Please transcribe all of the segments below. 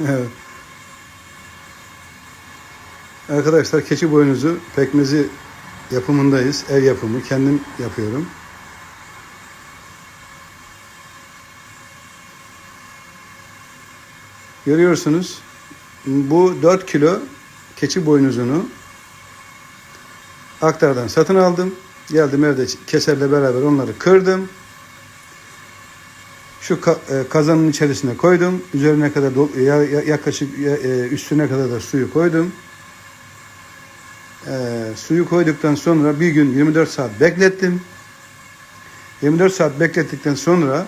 Evet. Arkadaşlar keçi boynuzu pekmezi yapımındayız. Ev yapımı. Kendim yapıyorum. Görüyorsunuz. Bu 4 kilo keçi boynuzunu aktardan satın aldım. Geldim evde keserle beraber onları kırdım. Şu e, kazanın içerisine koydum. Üzerine kadar yaklaşık ya- e, üstüne kadar da suyu koydum. E, suyu koyduktan sonra bir gün 24 saat beklettim. 24 saat beklettikten sonra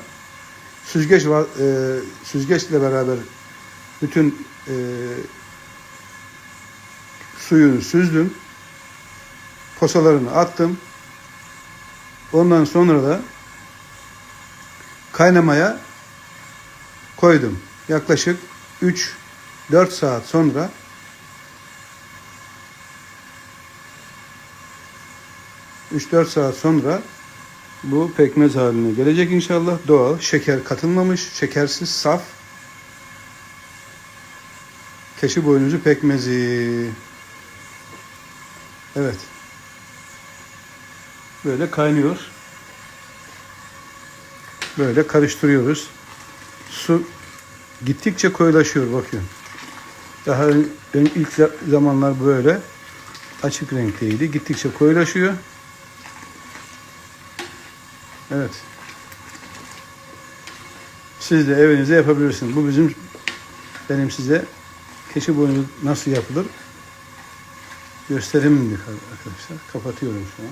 süzgeç va- e, süzgeçle beraber bütün e, suyunu süzdüm. Posalarını attım. Ondan sonra da kaynamaya koydum. Yaklaşık 3-4 saat sonra üç dört saat sonra bu pekmez haline gelecek inşallah. Doğal, şeker katılmamış, şekersiz, saf. Keçi boynuzu pekmezi. Evet. Böyle kaynıyor. Böyle karıştırıyoruz. Su gittikçe koyulaşıyor bakın. Daha ön, ilk za- zamanlar böyle açık renkteydi. Gittikçe koyulaşıyor. Evet. Siz de evinizde yapabilirsiniz. Bu bizim benim size keçi boynu nasıl yapılır gösterimimdir arkadaşlar. Kapatıyorum şu an.